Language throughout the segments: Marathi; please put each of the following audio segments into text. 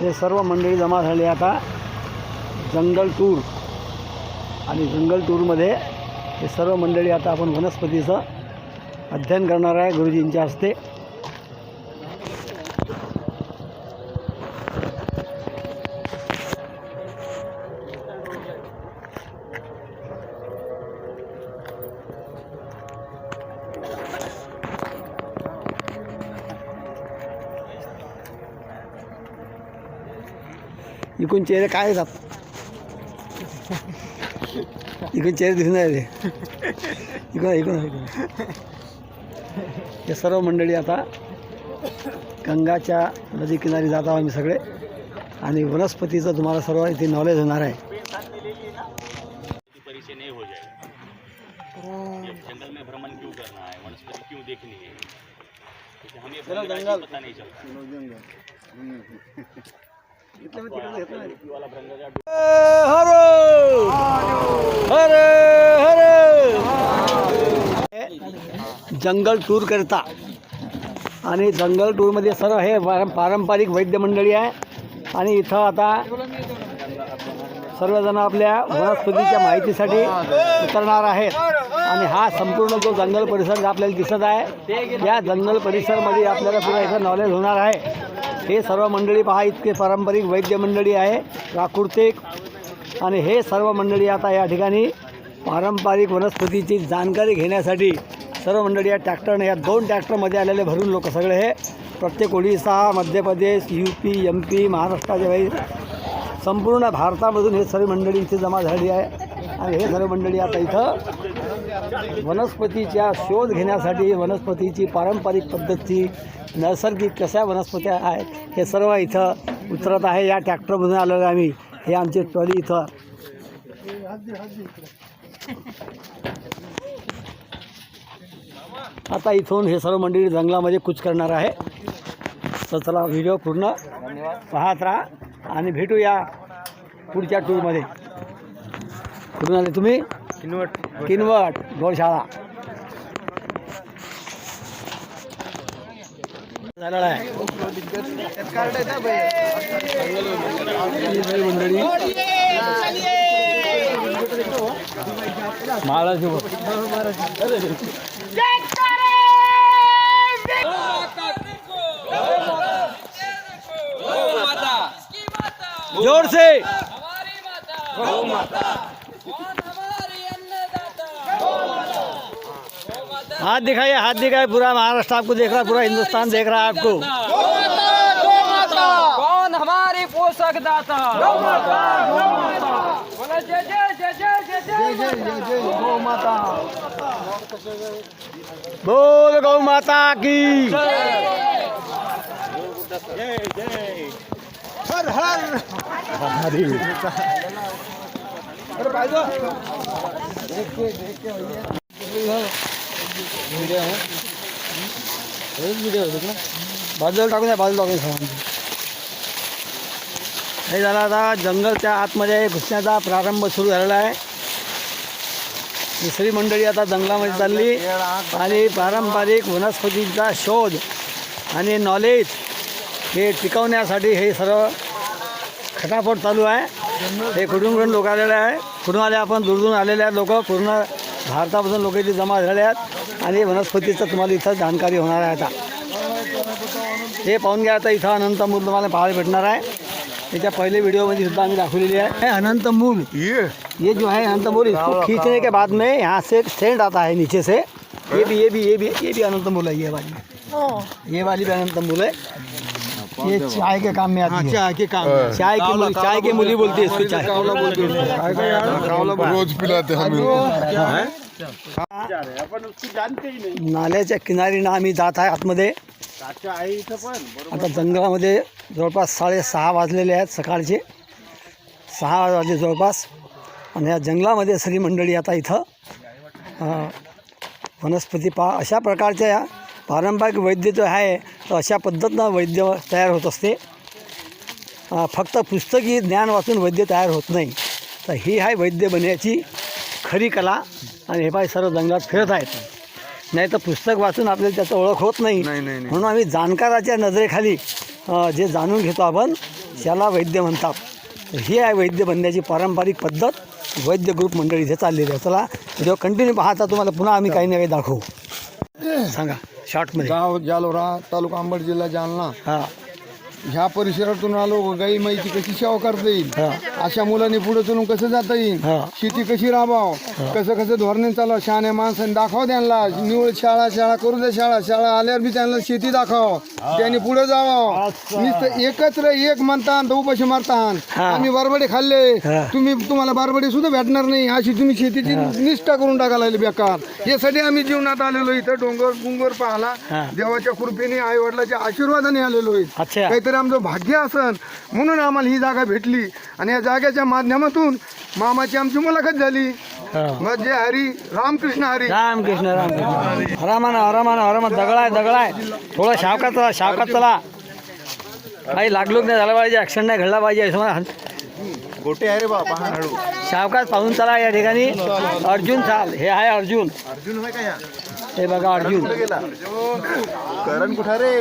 हे सर्व मंडळी जमा झाली आता. जंगल टूर आणि जंगल टूरमध्ये हे सर्व मंडळी आता आपण वनस्पतीचं अध्ययन करणार आहे गुरुजींच्या हस्ते. इकून चेहरे काय येतात इकडून चेहरे दिसून राहिले इकडून इकडून इकडून हे सर्व मंडळी आता गंगाच्या नदी किनारी जात आहोत आम्ही सगळे. आणि वनस्पतीचं तुम्हाला सर्व इथे नॉलेज होणार आहे. परिचय नहीं हो जाएगा जंगल में भ्रमण क्यों करना है? वनस्पति क्यों देखनी है? हमें पता नहीं चलता. भ्रंगाचा जंगल टूर करता. आणि जंगल टूरमध्ये सर्व हे पारं- पारंपरिक वैद्य मंडळी आहे. आणि इथं आता सर्वजण आपल्या वनस्पतीच्या माहितीसाठी उतरणार आहेत. आणि हा संपूर्ण जो जंगल परिसर आपल्याला दिसत आहे या जंगल परिसरमध्ये आपल्याला पुन्हा इथं नॉलेज होणार आहे. हे सर्व मंडळी पहा इतके पारंपरिक वैद्य मंडळी आहे प्राकृतिक. आणि हे सर्व मंडळी आता या ठिकाणी पारंपरिक वनस्पतीची जाणकारी घेण्यासाठी सर्व मंडळी या ट्रॅक्टरने या दोन ट्रॅक्टरमध्ये आलेले भरून लोक सगळे हे. प्रत्येक Odisha Madhya Pradesh U P M P महाराष्ट्राच्या काही संपूर्ण भारतामधून हे सर्व मंडळी इथे जमा झाली आहे. आणि हे सर्व मंडळी आता इथं वनस्पतीच्या शोध घेण्यासाठी वनस्पतीची पारंपरिक पद्धती नैसर्गिक कशा वनस्पत्या आहेत हे सर्व इथं उतरत आहे. या ट्रॅक्टरमधून आलेलं आम्ही. हे आमचे ट्रॉली इथं. आता इथून हे सर्व मंडळी जंगलामध्ये कूच करणार आहे. तर चला व्हिडिओ पूर्ण पाहत राहा आणि भेटूया पुढच्या टूरमध्ये कुठून आले तुम्ही? किनवट गौशाळा झालेला आहे ही सगळी मंडळी महाराष्ट्र जोर से हाथ दिखाइए हाथ दिखाइए पूरा महाराष्ट्र आपको देख रहा है पूरा हिंदुस्तान देख रहा है आपको। कौन हमारी पोषक दाता? बोलो जय जय जय जय जय जय गौ माता। बोल गौ माता की। हर हर। हरी बाजूला टाकून द्या बाजूला टाकून द्या. हे झालं आता जंगलच्या आतमध्ये घुसण्याचा प्रारंभ सुरू झालेला आहे. दुसरी मंडळी आता जंगलामध्ये चालली. आणि पारंपरिक वनस्पतींचा शोध आणि नॉलेज हे टिकवण्यासाठी हे सर्व खटापट चालू आहे. हे कुठून कुठून लोक आलेले आहे? कुठून आले? आपण दूरदूरून आलेले आहेत लोक. पूर्ण भारतापासून लोक इथे जमा झालेले आहेत आणि वनस्पतीचं तुम्हाला इथं जाणकारी होणार आहे आता. हे पाहून घ्या आता इथं अनंत मूल तुम्हाला पाहायला भेटणार आहे. त्याच्या पहिले व्हिडिओमध्ये सुद्धा आम्ही दाखवलेली आहे. हे अनंत मूल. ये. जो है अनंत मूल इसको खींचने के बाद में यहाँ से एक सेंट आता है नीचे से ये भी ये भी ये भी ये भी अनंत मूल है ये वाली. ये वाली भी अनंत मूल है ये चाय के काम में आती है चाय के काम चाय की मूली चाय की मूली बोलती है इसको चाय। रोज पिलाते हम नाल्याच्या किनारीनं आम्ही जात आहे आतमध्ये. आता जंगलामध्ये जवळपास साडेसहा वाजलेले आहेत सकाळचे. सहा वाजले जवळपास. आणि या जंगलामध्ये सगळी मंडळी आता इथं वनस्पती पा अशा प्रकारच्या या पारंपरिक वैद्य जो आहे तर अशा पद्धतीनं वैद्य तयार होत असते. फक्त पुस्तकी ज्ञान वाचून वैद्य तयार होत नाही. तर ही आहे वैद्य बनण्याची खरी कला आणि हे पाय सर्व जंगलात फिरत आहेत. नाही तर पुस्तक वाचून आपल्याला त्याचं ओळख होत नाही. म्हणून आम्ही जाणकाराच्या नजरेखाली जे जाणून घेतो आपण त्याला वैद्य म्हणतात. तर ही आहे वैद्य बनण्याची पारंपरिक पद्धत. वैद्य ग्रुप मंडळी इथे चाललेली आहे. चला जेव्हा कंटिन्यू पाहता तुम्हाला पुन्हा आम्ही काही ना काही दाखवू. सांगा. शॉर्टमध्ये गाव जालोरा तालुका अंबड जिल्हा जालना. हां. ह्या परिसरातून आलो गाई माहिती कशी सेवा करता येईल. अशा मुलांनी पुढे चलून कसं जाता येईल. शेती कशी राबाव? कसं कसं धोरणे चालव शहाण्या माणसाने दाखव त्यांना. निवड शाळा शाळा करू द्या शाळा. शाळा आल्यावर बी त्यांना शेती दाखव त्यांनी पुढे जावं. नुसतं एकत्र एक म्हणतात उपाशी मारतात. हा. आम्ही बरबडे खाल्ले. तुम्ही तुम्हाला बरबडे सुद्धा भेटणार नाही. अशी तुम्ही शेतीची निष्ठा करून टाकायला लागली बेकार. यासाठी आम्ही जीवनात आलेलो इथं. डोंगर डोंगर पाहला. देवाच्या कृपेने आई वडिलाच्या आशीर्वादाने आलेलो आहे. अच्छा. काहीतरी आमचं भाग्य असन म्हणून आम्हाला ही जागा भेटली. आणि या जागेच्या माध्यमातून मामाची आमची मुलाखत झाली. हां. मग जे हरी रामकृष्ण हरी. रामकृष्ण रामकृष्ण. हरामान हरामान हरामान दगड आहे दगड आहे थोडं शावकात चला शावकात चला. काही लागलोच नाही झालं पाहिजे ॲक्सिडेंट नाही घडला पाहिजे असं मला गोटे आहे रे बाबा शावकात पाहून चला या ठिकाणी. अर्जुन चाल हे आहे अर्जुन. अर्जुन होय का या हे बघा अर्जुन गेला करण कुठा रे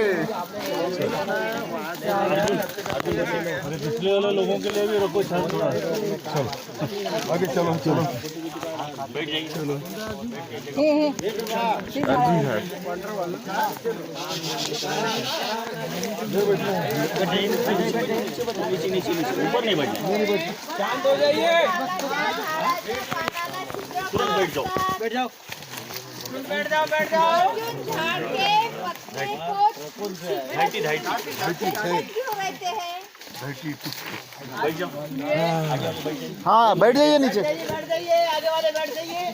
आगे चलो चलो बैठ जाइए नीचे नीचे नीचे ऊपर नहीं बैठना तुरंत बैठ जाओ बैठ जाओ बैठ जाओ बैठ जाओ। हाँ बैठ जाइए नीचे। बैठ जाइए आगे वाले बैठ जाइए।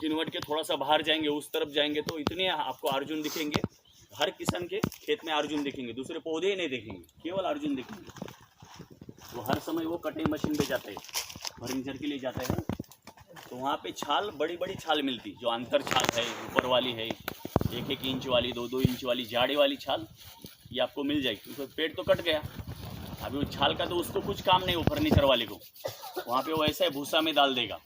किनवट के थोड़ा सा बाहर जाएँगे, उस तरफ़ जाएँगे तो इतने आपको अर्जुन दिखेंगे। हर किसान के खेत में अर्जुन दिखेंगे, दूसरे पौधे ही नहीं दिखेंगे, केवल अर्जुन दिखेंगे। वो हर समय वो कटिंग मशीन पे जाते हैं फर्नीचर के लिए जाते हैं। तो वहाँ पे छाल बड़ी बड़ी छाल मिलती, जो अंतर छाल है, ऊपर वाली है एक एक इंच वाली दो दो इंच वाली, जाड़े वाली छाल, ये आपको मिल जाएगी। उसका पेड़ तो कट गया। अभी वो छाल का तो उसको कुछ काम नहीं हो फर्नीचर वाले को। वहाँ पे वो ऐसा ही, भूसा में डाल देगा।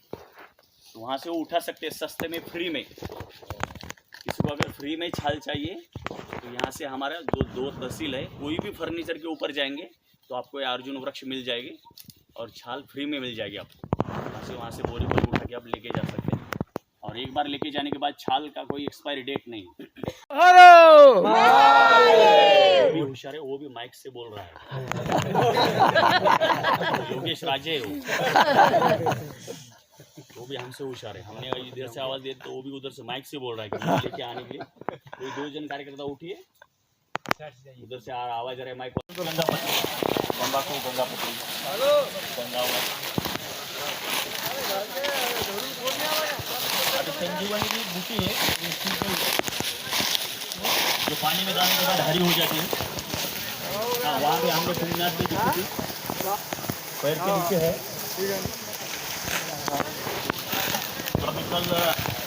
तो वहाँ से वो उठा सकते हैं सस्ते में फ्री में। किसी को अगर फ्री में छाल चाहिए तो यहाँ से हमारा दो दो तहसील है कोई भी फर्नीचर के ऊपर जाएँगे तो आपको ये अर्जुन वृक्ष मिल जाएगी और छाल फ्री में मिल जाएगी आपको। वहाँ से वहाँ से बोरी बोरी उठा के आप लेके जा सकते हैं। और एक बार लेके जाने के बाद छाल का कोई एक्सपायरी डेट नहीं। वो भी होशियार है वो भी माइक से बोल रहा है। योगेश राजे है। वो भी हमसे होशियार है। हमने इधर से आवाज़ दी तो वो भी उधर से माइक से बोल रहा है कि लेके आने के लिए। कोई दो जन कार्यकर्ता उठिए। उधर से आवाज़ आ रहा है माइक गंगा गंगा गंगा संजीवनी की बूटी है। है। जो पानी में डालने के बाद हरी हो जाती है। हाँ वहाँ पे हम लोग देखी पैर के नीचे है। कल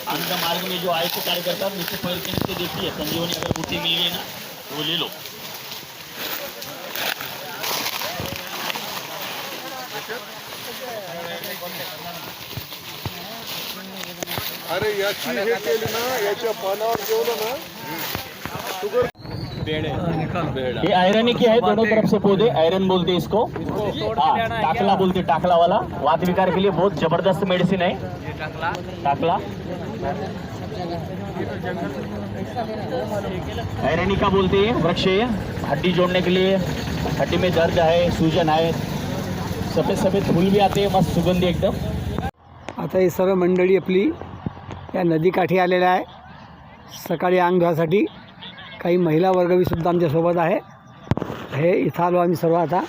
आनंद मार्ग में जो आए थे कार्यकर्ता नीचे पैर के नीचे देखिए संजीवनी अगर बूटी मिल गई ना तो वो ले लो अरे याची हे केली ना याच्या पानावर जेवलं ना ये आयरन की है दोनों तरफ से पौधे आयरन बोलते हैं इसको हाँ टाकला बोलते हैं, टाकला वाला वात विकार के लिए बहुत जबरदस्त मेडिसिन है टाकला. आयरनी का बोलते हैं वृक्ष है हड्डी जोड़ने के लिए. हड्डी में दर्द है सूजन है सफेद सफेद फूल भी आते हैं मस्त सुगंधी एकदम. आता ही सर्व मंडळी आपली या नदीकाठी आलेल्या आहे. सकाळी अंग धुवासाठी. काही महिला वर्गवीसुद्धा आमच्यासोबत आहे. हे इथं आलो आम्ही सर्व आता.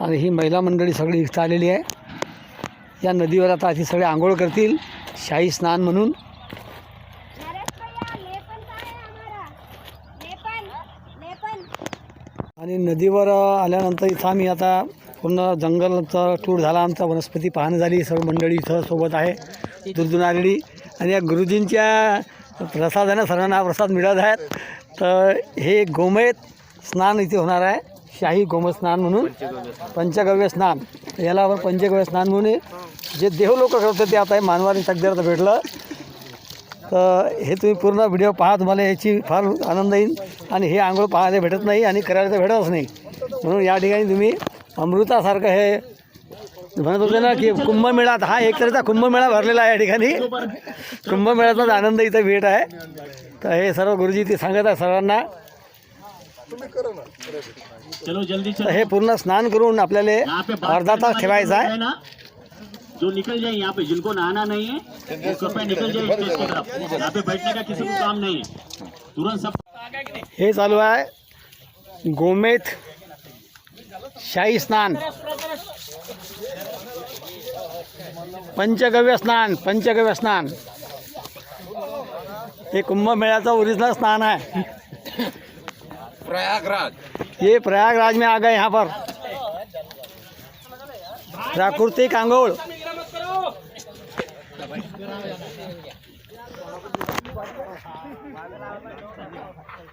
आणि ही महिला मंडळी सगळी इथं आलेली आहे. या नदीवर आता ती सगळे आंघोळ करतील. शाही स्नान म्हणून. आणि नदीवर आल्यानंतर इथं आम्ही आता पूर्ण जंगलचा टूर झाला. आमचा वनस्पती पाहणं झाली. सर्व मंडळी इथं सोबत आहे. दूरदूर आलेली आणि या गुरुजींच्या प्रसादाने सर्वांना प्रसाद मिळत आहेत. तर हे गोमयत स्नान इथे होणार आहे. शाही गोमत स्नान म्हणून. पंचगव्य स्नान. याला आपण पंचगव्य स्नान म्हणून जे देव लोक करतात ते आता हे मानवाने तकदीरात भेटलं. तर हे तुम्ही पूर्ण व्हिडिओ पहा तुम्हाला याची फार आनंद येईल. आणि हे आंघोळ पाहायला भेटत नाही आणि करायला तर भेटतच नाही. म्हणून या ठिकाणी तुम्ही अमृतासारखं हे म्हणत होते ना की कुंभमेळ्यात हा एक तऱ्हेचा कुंभमेळा भरलेला आहे या ठिकाणी. कुंभमेळ्याचाच आनंद इथं भेट आहे. तर हे सर्व गुरुजी ते सांगत आहे सर्वांना. चलो जल्दी तर हे पूर्ण स्नान करून आपल्याला अर्धा तास ठेवायचा आहे. जो निकल जाए यहाँ पे जिनको नहाना नहीं है वो कृपया निकल जाए स्टेज की तरफ। यहाँ पे बैठने का किसी को काम नहीं है। तुरंत सब हे चालू आहे. गोमेत शाही स्नान. पंचगव्य स्नान पंचगव्य स्नान. हे कुंभमेळ्याचं ओरिजिनल स्नान है प्रयागराज. ये प्रयागराज में आ गए यहाँ पर प्राकृतिक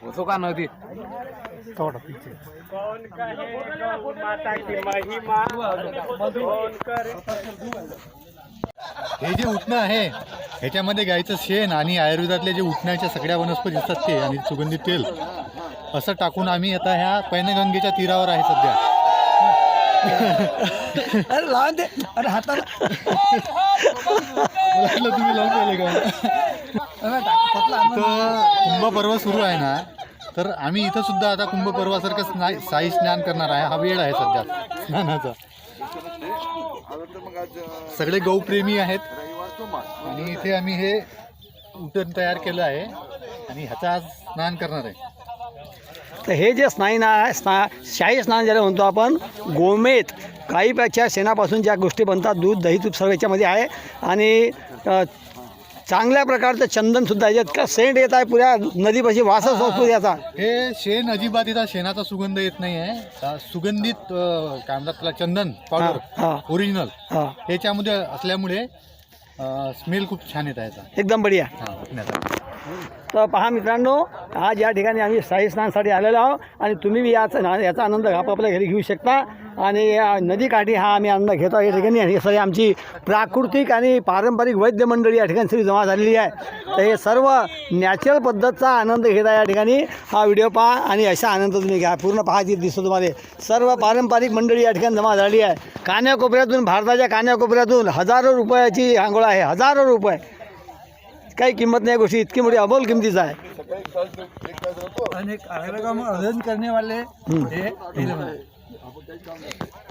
आंगोड़ हे जे उठणं आहे ह्याच्यामध्ये गाईचं शेण आणि आयुर्वेदातले जे उठण्याच्या सगळ्या वनस्पती असतात ते आणि सुगंधित तेल असं टाकून आम्ही आता ह्या पैनगंगेच्या तीरावर आहे सध्या. अरे लावून दे. अरे हाताला. तुम्ही लावून राहिले का? तर कुंभ पर्व सुरू आहे ना. तर आम्ही इथं सुद्धा आता कुंभ पर्वासारखं स्ना साई स्नान करणार आहे. हा वेळ आहे सध्या. स्नानाचा. सगळे गौप्रेमी आहेत. आणि इथे आम्ही हे उटण तयार केलं आहे. आणि ह्याचा आज स्नान करणार आहे. तर हे जे स्नान आहे स्ना शाही स्नान ज्याला म्हणतो आपण गोमेत गाईच्या शेणापासून ज्या गोष्टी बनतात दूध दही तूप सर्व याच्यामध्ये आहे. आणि चांगल्या प्रकारचं चंदनसुद्धा याच्यात इतका सेंट येत आहे पुऱ्या नदीपाशी? वासच असतो याचा. हे शेण अजिबात इथं शेणाचा सुगंध येत नाही आहे. सुगंधित अ, काय म्हणतात त्याला चंदन हा, हा. पावडर ओरिजिनल हां. ह्याच्यामध्ये असल्यामुळे स्मेल खूप छान येत आहे याचा. एकदम बढिया. हा, उठण्याचा. तर पहा मित्रांनो आज या ठिकाणी आम्ही शाही स्नानसाठी आलेलो आहोत आणि तुम्ही बी याचा याचा आनंद आपापल्या घरी घेऊ शकता. आणि या नदीकाठी हा आम्ही आनंद घेतो या ठिकाणी. आणि हे सगळी आमची प्राकृतिक आणि पारंपरिक वैद्य मंडळी या ठिकाणी सगळी जमा झालेली आहे. तर हे सर्व नॅचरल पद्धतचा आनंद घेत या ठिकाणी. हा व्हिडिओ पहा आणि अशा आनंद तुम्ही घ्या. पूर्ण पाहायची दिसतो तुम्हाला. सर्व पारंपरिक मंडळी या ठिकाणी जमा झाली आहे. कान्याकोपऱ्यातून भारताच्या कान्याकोपऱ्यातून हजारो रुपयाची आंघोळ आहे. हजारो रुपये. काही किंमत नाही गोष्टी इतकी मोठी अबोल किमतीचं आहे.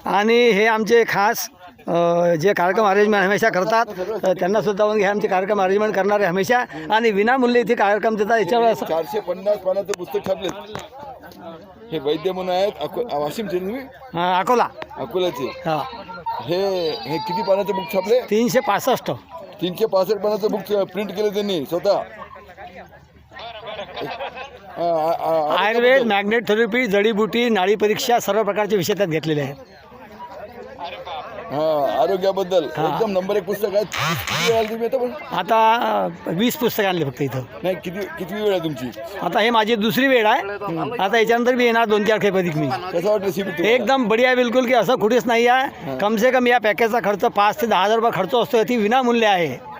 आणि हे आमचे खास अ, जे कार्यक्रम अरेंजमेंट हमेशा करतात अ, त्यांना सुद्धा हे आमचे कार्यक्रम अरेंजमेंट करणारे हमेशा. आणि विनामूल्य इथे कार्यक्रम देतात याच्यावर असं चारशे पन्नास पानाचं पुस्तक छापलेत. हे वैद्य म्हणून आहेत अको ना तुम्ही? हा, अकोला. अकोल्याचे. हा. हे हे किती पानाचं बुक छापले? तीनशे पासष्ट. तीनशे पासष्ट पानाचं बुक प्रिंट केलं त्यांनी स्वतः. आयुर्वेद मॅग्नेट थेरपी जडीबुटी नाळी परीक्षा सर्व प्रकारचे विषय त्यात घेतलेले आहेत. आरोग्याबद्दल. एकदम नंबर एक पुस्तक आहे. किती वेळ आली तुम्ही आता पण? आता अ, वीस पुस्तकं आणली फक्त इथं. नाही किती किती वेळ आहे तुमची? आता हे माझी दुसरी वेळ आहे. आता याच्यानंतर मी येणार दोन चार खेप अधिक मी. कसं वाटलं एकदम बढिया बिलकुल की असं कुठेच नाही आहे. कम से कम या पॅकेजचा खर्च पाच ते दहा हजार रुपये खर्च असतो ती विनामूल्य आहे.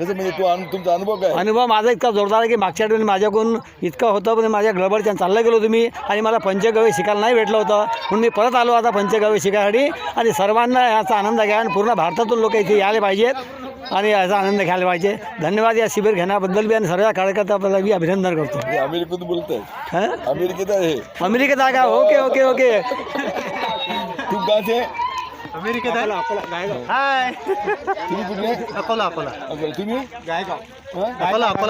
तसं म्हणजे तू अनु- तुमचा अनुभव काय? अनुभव माझा इतका जोरदार आहे की मागच्या आठवणी माझ्याकडून इतकं होतं पण माझ्या गडबडच्या चाललं गेलो तुम्ही आणि मला पंचगव्य शिकायला नाही भेटलं होतं. म्हणून मी परत आलो आता पंचगव्य शिकायसाठी. आणि सर्वांना याचा आनंद घ्या आणि पूर्ण भारतातून लोक इथे यायला पाहिजेत आणि याचा आनंद घ्यायला पाहिजे. धन्यवाद या शिबिर घेण्याबद्दल बी आणि सर्व कार्यकर्त्याबद्दल बी अभिनंदन करतो. हे अमेरिकेतून बोलत आहे हं? अमेरिकेत आहे हे. अमेरिकेत आहे का? Okay okay okay. तू आहे अमेरिकेत आहे? हाय. अकोला अकोला. तुम्ही? अकोला अकोला.